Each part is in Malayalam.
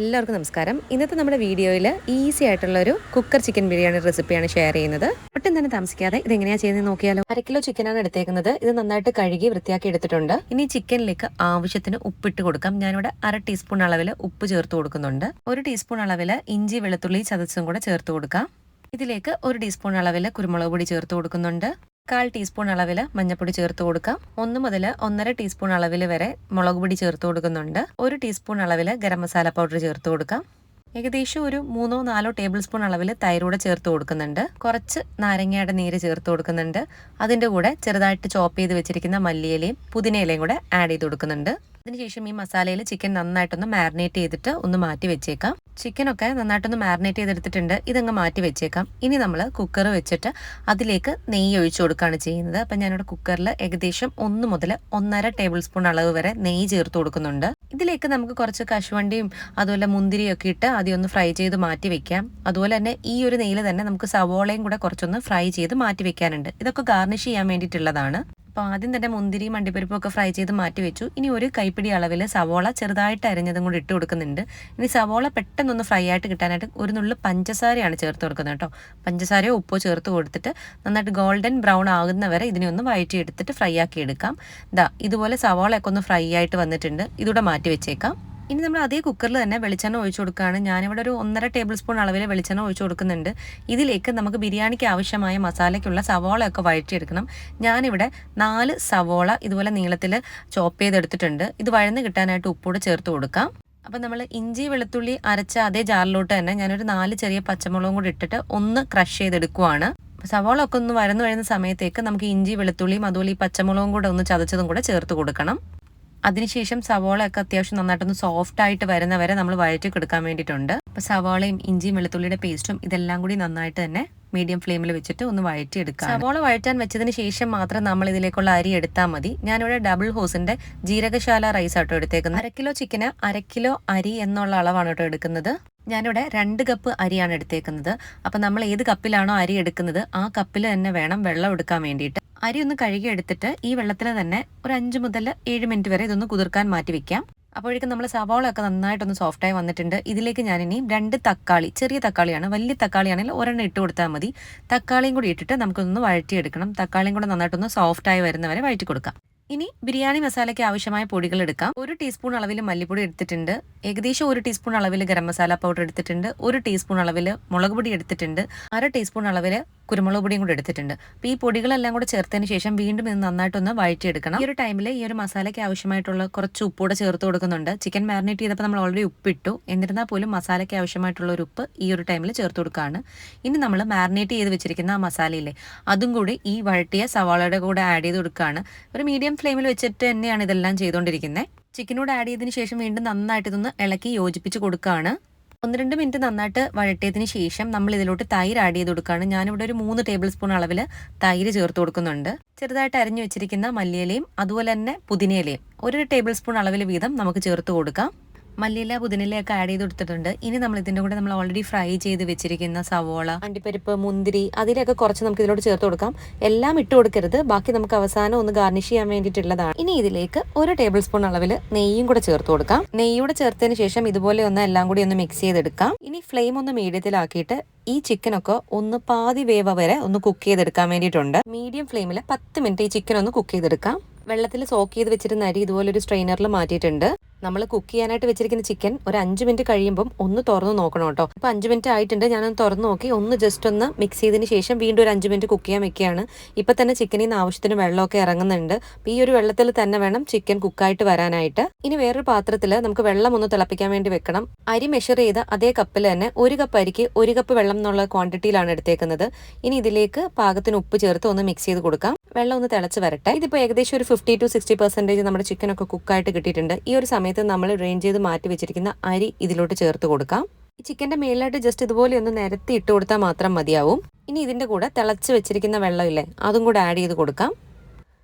എല്ലാവർക്കും നമസ്കാരം. ഇന്നത്തെ നമ്മുടെ വീഡിയോയിൽ ഈസി ആയിട്ടുള്ള ഒരു കുക്കർ ചിക്കൻ ബിരിയാണി റെസിപ്പിയാണ് ഷെയർ ചെയ്യുന്നത്. ഒട്ടും തന്നെ താമസിക്കാതെ ഇത് എങ്ങനെയാ ചെയ്യുന്നത് നോക്കിയാലോ. അര കിലോ ചിക്കനാണ് എടുത്തേക്കുന്നത്. ഇത് നന്നായിട്ട് കഴുകി വൃത്തിയാക്കി എടുത്തിട്ടുണ്ട്. ഇനി ചിക്കനിലേക്ക് ആവശ്യത്തിന് ഉപ്പിട്ട് കൊടുക്കാം. ഞാനിവിടെ അര ടീസ്പൂൺ അളവിൽ ഉപ്പ് ചേർത്ത് കൊടുക്കുന്നുണ്ട്. ഒരു ടീസ്പൂൺ അളവിൽ ഇഞ്ചി വെളുത്തുള്ളി ചതച്ചും കൂടെ ചേർത്ത് കൊടുക്കാം. ഇതിലേക്ക് ഒരു ടീസ്പൂൺ അളവിൽ കുരുമുളക് പൊടി ചേർത്ത് കൊടുക്കുന്നുണ്ട്. കാൽ ടീസ്പൂൺ അളവിൽ മഞ്ഞൾപ്പൊടി ചേർത്ത് കൊടുക്കാം. ഒന്ന് മുതൽ ഒന്നര ടീസ്പൂൺ അളവിൽ വരെ മുളക് പൊടി ചേർത്ത് കൊടുക്കുന്നുണ്ട്. ഒരു ടീസ്പൂൺ അളവിൽ ഗരം മസാല പൗഡർ ചേർത്ത് കൊടുക്കാം. ഏകദേശം ഒരു മൂന്നോ നാലോ ടേബിൾ സ്പൂൺ അളവിൽ തൈരൂടെ ചേർത്ത് കൊടുക്കുന്നുണ്ട്. കുറച്ച് നാരങ്ങയുടെ നീര് ചേർത്ത് കൊടുക്കുന്നുണ്ട്. അതിന്റെ കൂടെ ചെറുതായിട്ട് ചോപ്പ് ചെയ്ത് വെച്ചിരിക്കുന്ന മല്ലിയിലയും പുതിനയിലയും കൂടെ ആഡ് ചെയ്ത് കൊടുക്കുന്നുണ്ട്. അതിനുശേഷം ഈ മസാലയിൽ ചിക്കൻ നന്നായിട്ടൊന്ന് മാരിനേറ്റ് ചെയ്തിട്ട് ഒന്ന് മാറ്റി വെച്ചേക്കാം. ചിക്കനൊക്കെ നന്നായിട്ടൊന്ന് മാരിനേറ്റ് ചെയ്തെടുത്തിട്ടുണ്ട്. ഇതങ്ങ് മാറ്റി വെച്ചേക്കാം. ഇനി നമ്മൾ കുക്കർ വെച്ചിട്ട് അതിലേക്ക് നെയ്യ് ഒഴിച്ചു കൊടുക്കുകയാണ് ചെയ്യുന്നത്. അപ്പം ഞാനിവിടെ കുക്കറിൽ ഏകദേശം ഒന്ന് മുതൽ ഒന്നര ടേബിൾ സ്പൂൺ അളവ് വരെ നെയ്യ് ചേർത്ത് കൊടുക്കുന്നുണ്ട്. ഇതിലേക്ക് നമുക്ക് കുറച്ച് കശുവണ്ടിയും അതുപോലെ മുന്തിരിയൊക്കെ ഇട്ട് ആദ്യം ഒന്ന് ഫ്രൈ ചെയ്ത് മാറ്റി വെക്കാം. അതുപോലെ തന്നെ ഈ ഒരു നെയ്യിൽ തന്നെ നമുക്ക് സവോളയും കൂടെ കുറച്ചൊന്ന് ഫ്രൈ ചെയ്ത് മാറ്റി വെക്കാനുണ്ട്. ഇതൊക്കെ ഗാർണിഷ് ചെയ്യാൻ വേണ്ടിയിട്ടുള്ളതാണ്. അപ്പോൾ ആദ്യം തന്നെ മുന്തിരി മണ്ടിപ്പരിപ്പൊക്കെ ഫ്രൈ ചെയ്ത് മാറ്റി വെച്ചു. ഇനി ഒരു കൈപ്പിടി അളവിൽ സവോള ചെറുതായിട്ട് അരിഞ്ഞതും കൂടി ഇട്ട് കൊടുക്കുന്നുണ്ട്. ഇനി സവോള പെട്ടെന്നൊന്ന് ഫ്രൈ ആയിട്ട് കിട്ടാനായിട്ട് ഒരു നുള്ളു പഞ്ചസാരയാണ് ചേർത്ത് കൊടുക്കുന്നത് കേട്ടോ. പഞ്ചസാരയോ ഉപ്പോ ചേർത്ത് കൊടുത്തിട്ട് നന്നായിട്ട് ഗോൾഡൻ ബ്രൗൺ ആകുന്നവരെ ഇതിനെ ഒന്ന് വയറ്റി എടുത്തിട്ട് ഫ്രൈ ആക്കി എടുക്കാം. ദാ ഇതുപോലെ സവോളയൊക്കെ ഒന്ന് ഫ്രൈ ആയിട്ട് വന്നിട്ടുണ്ട്. ഇതൂടെ മാറ്റി വെച്ചേക്കാം. ഇനി നമ്മൾ അതേ കുക്കറിൽ തന്നെ വെളിച്ചെണ്ണ ഒഴിച്ചു കൊടുക്കുകയാണ്. ഞാനിവിടെ ഒരു ഒന്നര ടേബിൾ സ്പൂൺ അളവിൽ വെളിച്ചെണ്ണ ഒഴിച്ചു കൊടുക്കുന്നുണ്ട്. ഇതിലേക്ക് നമുക്ക് ബിരിയാണിക്ക് ആവശ്യമായ മസാലയ്ക്കുള്ള സവോളയൊക്കെ വഴറ്റിയെടുക്കണം. ഞാനിവിടെ നാല് സവോള ഇതുപോലെ നീളത്തിൽ ചോപ്പ് ചെയ്തെടുത്തിട്ടുണ്ട്. ഇത് വഴന്ന് കിട്ടാനായിട്ട് ഉപ്പൂടെ ചേർത്ത് കൊടുക്കാം. അപ്പം നമ്മൾ ഇഞ്ചി വെളുത്തുള്ളി അരച്ച അതേ ജാറിലോട്ട് തന്നെ ഞാനൊരു നാല് ചെറിയ പച്ചമുളകും കൂടി ഇട്ടിട്ട് ഒന്ന് ക്രഷ് ചെയ്തെടുക്കുവാണ്. സവോള ഒക്കെ ഒന്ന് വരന്നു വരുന്ന സമയത്തേക്ക് നമുക്ക് ഇഞ്ചി വെളുത്തുള്ളിയും അതുപോലെ ഈ പച്ചമുളകും കൂടെ ഒന്ന് ചതച്ചതും കൂടെ ചേർത്ത് കൊടുക്കണം. അതിനുശേഷം സവോളയൊക്കെ അത്യാവശ്യം നന്നായിട്ടൊന്ന് സോഫ്റ്റ് ആയിട്ട് വരുന്നവരെ നമ്മൾ വഴറ്റി കൊടുക്കാൻ വേണ്ടിയിട്ടുണ്ട്. അപ്പോൾ സവോളയും ഇഞ്ചിയും വെളുത്തുള്ളിയുടെ പേസ്റ്റും ഇതെല്ലാം കൂടി നന്നായിട്ട് തന്നെ മീഡിയം ഫ്ലെയിമിൽ വെച്ചിട്ട് ഒന്ന് വഴറ്റി എടുക്കാം സവോള വഴറ്റാൻ വെച്ചതിന് ശേഷം മാത്രം നമ്മൾ ഇതിലേക്കുള്ള അരി എടുത്താൽ മതി. ഞാനിവിടെ ഡബിൾ ഹോസിന്റെ ജീരകശാല റൈസ് ആട്ടോ എടുത്തേക്കുന്നത്. അര കിലോ ചിക്കന് അര കിലോ അരി എന്നുള്ള അളവാണ് കേട്ടോ എടുക്കുന്നത്. ഞാനിവിടെ രണ്ട് കപ്പ് അരിയാണ് എടുത്തേക്കുന്നത്. അപ്പം നമ്മൾ ഏത് കപ്പിലാണോ അരി എടുക്കുന്നത് ആ കപ്പിൽ തന്നെ വേണം വെള്ളം എടുക്കാൻ വേണ്ടിയിട്ട്. അരി ഒന്ന് കഴുകി എടുത്തിട്ട് ഈ വെള്ളത്തിൽ തന്നെ ഒരു അഞ്ച് മുതൽ ഏഴ് മിനിറ്റ് വരെ ഇതൊന്ന് കുതിർക്കാൻ മാറ്റി വെക്കാം. അപ്പോഴേക്കും നമ്മൾ സവാളൊക്കെ നന്നായിട്ടൊന്ന് സോഫ്റ്റായി വന്നിട്ടുണ്ട്. ഇതിലേക്ക് ഞാൻ ഇനി രണ്ട് തക്കാളി ചെറിയ തക്കാളിയാണ് വലിയ തക്കാളിയാണെങ്കിൽ ഒരെണ്ണം ഇട്ട് കൊടുത്താൽ മതി. തക്കാളിയും കൂടി ഇട്ടിട്ട് നമുക്കൊന്ന് വഴറ്റിയെടുക്കണം. തക്കാളിയും കൂടെ നന്നായിട്ടൊന്ന് സോഫ്റ്റായി വരുന്നവരെ വഴറ്റി കൊടുക്കാം. ഇനി ബിരിയാണി മസാലയ്ക്ക് ആവശ്യമായ പൊടികൾ എടുക്കാം. ഒരു ടീസ്പൂൺ അളവിൽ മല്ലിപ്പൊടി എടുത്തിട്ടുണ്ട്. ഏകദേശം ഒരു ടീസ്പൂൺ അളവിൽ ഗരം മസാല പൗഡർ എടുത്തിട്ടുണ്ട്. ഒരു ടീസ്പൂൺ അളവിൽ മുളക് പൊടി എടുത്തിട്ടുണ്ട്. അര ടീസ്പൂൺ അളവിൽ കുരുമുളക് പൊടിയും കൂടി എടുത്തിട്ടുണ്ട്. അപ്പോൾ ഈ പൊടികളെല്ലാം കൂടെ ചേർത്തതിന് ശേഷം വീണ്ടും ഇത് നന്നായിട്ടൊന്ന് വഴറ്റിയെടുക്കണം. ഈ ഒരു ടൈമിൽ ഈ ഒരു മസാലയ്ക്ക് ആവശ്യമായിട്ടുള്ള കുറച്ച് ഉപ്പൂടെ ചേർത്ത് കൊടുക്കുന്നുണ്ട്. ചിക്കൻ മാരിനേറ്റ് ചെയ്തപ്പോൾ നമ്മൾ ഓൾറെഡി ഉപ്പിട്ടു. എന്നിരുന്നാൽ പോലും മസാലയ്ക്ക് ആവശ്യമായിട്ടുള്ള ഒരു ഉപ്പ് ഈ ഒരു ടൈമിൽ ചേർത്ത് കൊടുക്കുകയാണ് ഇനി നമ്മൾ മാരിനേറ്റ് ചെയ്ത് വെച്ചിരിക്കുന്ന ആ മസാലയിലെ അതും കൂടി ഈ വഴറ്റിയ സവാളയുടെ കൂടെ ആഡ് ചെയ്ത് കൊടുക്കുകയാണ് ഒരു മീഡിയം ഫ്ലെയിമിൽ വെച്ചിട്ട് തന്നെയാണ് ഇതെല്ലാം ചെയ്തുകൊണ്ടിരിക്കുന്നത് ചിക്കനോട് ആഡ് ചെയ്തതിന് ശേഷം വീണ്ടും നന്നായിട്ട് ഇതൊന്ന് ഇളക്കി യോജിപ്പിച്ച് കൊടുക്കുകയാണ് ഒന്ന് രണ്ട് മിനിറ്റ് നന്നായിട്ട് വഴട്ടിയതിന് ശേഷം നമ്മൾ ഇതിലോട്ട് തൈര് ആഡ് ചെയ്ത് കൊടുക്കുകയാണ് ഞാനിവിടെ ഒരു മൂന്ന് ടേബിൾ സ്പൂൺ അളവിൽ തൈര് ചേർത്ത് കൊടുക്കുന്നുണ്ട്. ചെറുതായിട്ട് അരിഞ്ഞു വെച്ചിരിക്കുന്ന മല്ലിയിലയും അതുപോലെ തന്നെ പുതിനയിലയും ഒരു ടേബിൾ സ്പൂൺ അളവിൽ വീതം നമുക്ക് ചേർത്ത് കൊടുക്കാം. മല്ലിയില പുതിനിലയൊക്കെ ആഡ് ചെയ്ത് കൊടുത്തിട്ടുണ്ട്. ഇനി നമ്മൾ ഇതിന്റെ കൂടെ നമ്മൾ ഓൾറെഡി ഫ്രൈ ചെയ്ത് വെച്ചിരിക്കുന്ന സവോള അണ്ടിപ്പരിപ്പ് മുന്തിരി അതിലൊക്കെ കുറച്ച് നമുക്ക് ഇതിലോട് ചേർത്ത് കൊടുക്കാം. എല്ലാം ഇട്ട് കൊടുക്കരുത്. ബാക്കി നമുക്ക് അവസാനം ഒന്ന് ഗാർണിഷ് ചെയ്യാൻ വേണ്ടിയിട്ടുള്ളതാണ്. ഇനി ഇതിലേക്ക് ഒരു ടേബിൾ സ്പൂൺ അളവിൽ നെയ്യും കൂടെ ചേർത്ത് കൊടുക്കാം. നെയ്യൂടെ ചേർത്തതിന് ശേഷം ഇതുപോലെ ഒന്ന് എല്ലാം കൂടി ഒന്ന് മിക്സ് ചെയ്തെടുക്കാം. ഇനി ഫ്ലെയിം ഒന്ന് മീഡിയത്തിലാക്കിയിട്ട് ഈ ചിക്കനൊക്കെ ഒന്ന് പാതി വേവ വരെ ഒന്ന് കുക്ക് ചെയ്തെടുക്കാൻ വേണ്ടിയിട്ടുണ്ട്. മീഡിയം ഫ്ലെയിമിൽ പത്ത് മിനിറ്റ് ഈ ചിക്കൻ ഒന്ന് കുക്ക് ചെയ്തെടുക്കാം. വെള്ളത്തിൽ സോക്ക് ചെയ്ത് വെച്ചിരുന്ന അരി ഇതുപോലെ ഒരു സ്ട്രെയിനറിൽ മാറ്റിയിട്ടുണ്ട്. നമ്മൾ കുക്ക് ചെയ്യാനായിട്ട് വെച്ചിരിക്കുന്ന ചിക്കൻ ഒരു അഞ്ച് മിനിറ്റ് കഴിയുമ്പം ഒന്ന് തുറന്ന് നോക്കണം കേട്ടോ. ഇപ്പൊ അഞ്ച് മിനിറ്റ് ആയിട്ടുണ്ട് ഞാനൊന്ന് തുറന്ന് നോക്കി. ഒന്ന് ജസ്റ്റ് ഒന്ന് മിക്സ് ചെയ്തതിന് ശേഷം വീണ്ടും ഒരു അഞ്ച് മിനിറ്റ് കുക്ക് ചെയ്യാൻ വെക്കുകയാണ്. ഇപ്പൊ തന്നെ ചിക്കനിൽ നിന്ന് ആവശ്യത്തിന് വെള്ളമൊക്കെ ഇറങ്ങുന്നുണ്ട്. അപ്പോൾ ഈ ഒരു വെള്ളത്തിൽ തന്നെ വേണം ചിക്കൻ കുക്കായിട്ട് വരാനായിട്ട്. ഇനി വേറൊരു പാത്രത്തിൽ നമുക്ക് വെള്ളം ഒന്ന് തിളപ്പിക്കാൻ വേണ്ടി വെക്കണം. അരി മെഷർ ചെയ്ത് അതേ കപ്പിൽ തന്നെ ഒരു കപ്പ് അരിക്ക് ഒരു കപ്പ് വെള്ളം എന്നുള്ള ക്വാണ്ടിറ്റിയിലാണ് എടുത്തേക്കുന്നത്. ഇനി ഇതിലേക്ക് പാകത്തിന് ഉപ്പ് ചേർത്ത് ഒന്ന് മിക്സ് ചെയ്ത് കൊടുക്കാം. വെള്ളം ഒന്ന് തിളച്ച് വരട്ടെ. ഇതിപ്പോൾ ഏകദേശം ഒരു ഫിഫ്റ്റി ടു സിക്സ്റ്റി പെർസെന്റേജ് നമ്മുടെ ചിക്കനൊക്കെ കുക്കായിട്ട് കിട്ടിയിട്ടുണ്ട്. ഈ ഒരു സമയത്ത് നമ്മൾ ഡ്രെയിൻ ചെയ്ത് മാറ്റി വെച്ചിരിക്കുന്ന അരി ഇതിലോട്ട് ചേർത്ത് കൊടുക്കാം. ചിക്കന്റെ മേലായിട്ട് ജസ്റ്റ് ഇതുപോലെ ഒന്ന് നിരത്തി ഇട്ട് കൊടുത്താൽ മാത്രം മതിയാവും. ഇനി ഇതിന്റെ കൂടെ തിളച്ച് വെച്ചിരിക്കുന്ന വെള്ളമില്ലേ അതും കൂടെ ആഡ് ചെയ്ത് കൊടുക്കാം.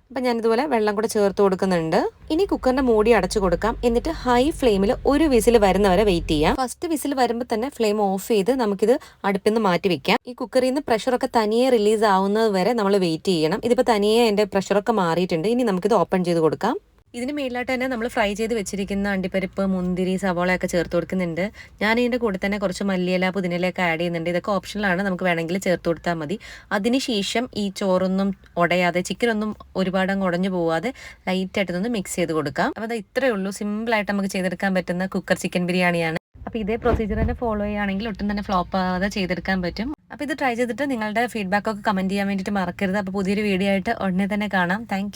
അപ്പം ഞാനിതുപോലെ വെള്ളം കൂടെ ചേർത്ത് കൊടുക്കുന്നുണ്ട്. ഇനി കുക്കറിന്റെ മൂടി അടച്ചു കൊടുക്കാം. എന്നിട്ട് ഹൈ ഫ്ലെയിമിൽ ഒരു വിസിൽ വരുന്നവരെ വെയിറ്റ് ചെയ്യാം. ഫസ്റ്റ് വിസിൽ വരുമ്പോൾ തന്നെ ഫ്ലെയിം ഓഫ് ചെയ്ത് നമുക്കിത് അടുപ്പിൽ നിന്ന് മാറ്റി വെക്കാം. ഈ കുക്കറിൽ നിന്ന് പ്രഷറൊക്കെ തനിയെ റിലീസ് ആവുന്നത് വരെ നമ്മൾ വെയിറ്റ് ചെയ്യണം. ഇതിപ്പോൾ തനിയെ എന്റെ പ്രഷറൊക്കെ മാറിയിട്ടുണ്ട്. ഇനി നമുക്കിത് ഓപ്പൺ ചെയ്ത് കൊടുക്കാം. ഇതിന് മേളിലായിട്ട് തന്നെ നമ്മൾ ഫ്രൈ ചെയ്ത് വെച്ചിരിക്കുന്ന അണ്ടിപ്പരിപ്പ് മുന്തിരി സവോളയൊക്കെ ചേർത്ത് കൊടുക്കുന്നുണ്ട്. ഞാൻ ഇതിന്റെ കൂടെ തന്നെ കുറച്ച് മല്ലിയില പുതിനയിലൊക്കെ ആഡ് ചെയ്യുന്നുണ്ട്. ഇതൊക്കെ ഓപ്ഷനിലാണ് നമുക്ക് വേണമെങ്കിൽ ചേർത്ത് കൊടുത്താൽ മതി. അതിനുശേഷം ഈ ചോറൊന്നും ഉടയാതെ ചിക്കനൊന്നും ഒരുപാട് അങ്ങ് ഉടഞ്ഞു പോവാതെ ലൈറ്റായിട്ടൊന്ന് മിക്സ് ചെയ്ത് കൊടുക്കാം. അപ്പോൾ അത് ഇത്രയേ ഉള്ളൂ. സിമ്പിളായിട്ട് നമുക്ക് ചെയ്തെടുക്കാൻ പറ്റുന്ന കുക്കർ ചിക്കൻ ബിരിയാണിയാണ്. അപ്പോൾ ഇതേ പ്രൊസീജിയർ തന്നെ ഫോളോ ചെയ്യുകയാണെങ്കിൽ ഒട്ടും തന്നെ ഫ്ലോപ്പ് ആവാതെ ചെയ്തെടുക്കാൻ പറ്റും. അപ്പോൾ ഇത് ട്രൈ ചെയ്തിട്ട് നിങ്ങളുടെ ഫീഡ്ബാക്കൊക്കെ കമന്റ് ചെയ്യാൻ വേണ്ടിയിട്ട് മറക്കരുത്. അപ്പോൾ പുതിയൊരു വീഡിയോ ആയിട്ട് ഉടനെ തന്നെ കാണാം. താങ്ക്